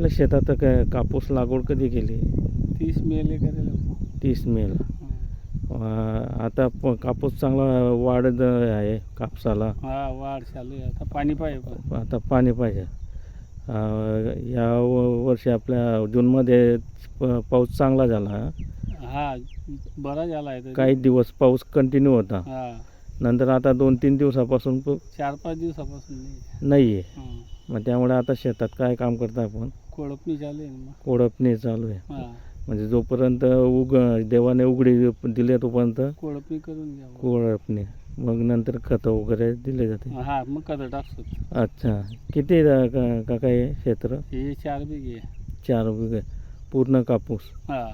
आपल्या शेतात काय कापूस लागवड कधी केली? तीस मेले तीस मेला आता प- कापूस चांगला वाढत आहे कापसाला. हा वाढ चालू आहे. आता पाणी पाहिजे पण. आता पाणी पाहिजे. अं, या व- वर्षी आपल्या जूनमध्ये प- पाऊस चांगला झाला. हा बरा झाला आहे. काही दिवस पाऊस कंटिन्यू होता. हा. नंतर आता दोन तीन दिवसापासून प- चार पाच दिवसापासून नाही. नाही आहे हं. मग त्यामुळे आता शेतात काय काम करता आपण? कोळपणी ना. मग कोळपणी चालू आहे. म्हणजे जोपर्यंत उग देवाने उघडी दिले तोपर्यंत कोळपणी करून घ्या कोळपणी. मग नंतर खतं वगैरे दिले जाते. हा मग कधी टाकतो. अच्छा. किती का का काय क्षेत्र? हे चार बिघे. चार बिघे. पूर्ण कापूस. हा.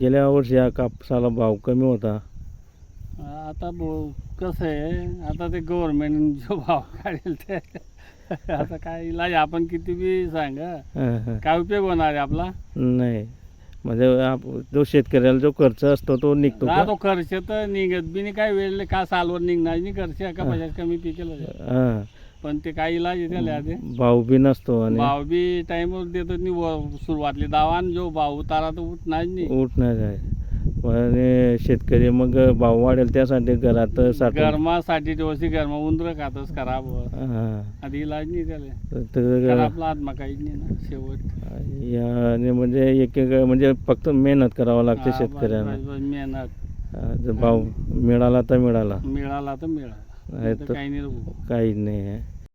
गेल्या वर्षी या कापसाला भाव कमी होता. आता बो कसं आहे आता ते गव्हर्नमेंट जो भाव काढेल ते. आता काय इलाज आपण किती बी सांगा. काय उपयोग होणार आहे आपला? नाही. म्हणजे आप- जो शेतकऱ्याला जो खर्च असतो तो निघतो का? राहतो खर्च तर निघत बी नाही. काय वेळ का सालवर निघणार नाही खर्च का. पैशात कमी पिकेल हां. पण ते काय इलाज आहे त्याला ते. भाव बी नसतो आणि भाव बी टाइमवर देतो नाही व- सुरुवातले दावान जो भाव उतारा तर उठणार नाही. उठणार आहे. पण शेतकरी मग भाव वाढेल त्यासाठी घरात साठवून गरमासाठी दिवशी गरमा उंदर खातच खराब. हां. आधी इलाज नाही त्याला तर खराबला आत्मा काहीच नाही ना शेवट. म्हणजे एक एक म्हणजे फक्त मेहनत करावं लागते हा, शेतकऱ्यांना. बस- बस- बस मेहनत. हा, जर भाव मिळाला तर मिळाला. मिळाला तर नाही मिळाला तर- काही नाही. काहीच नाही आहे.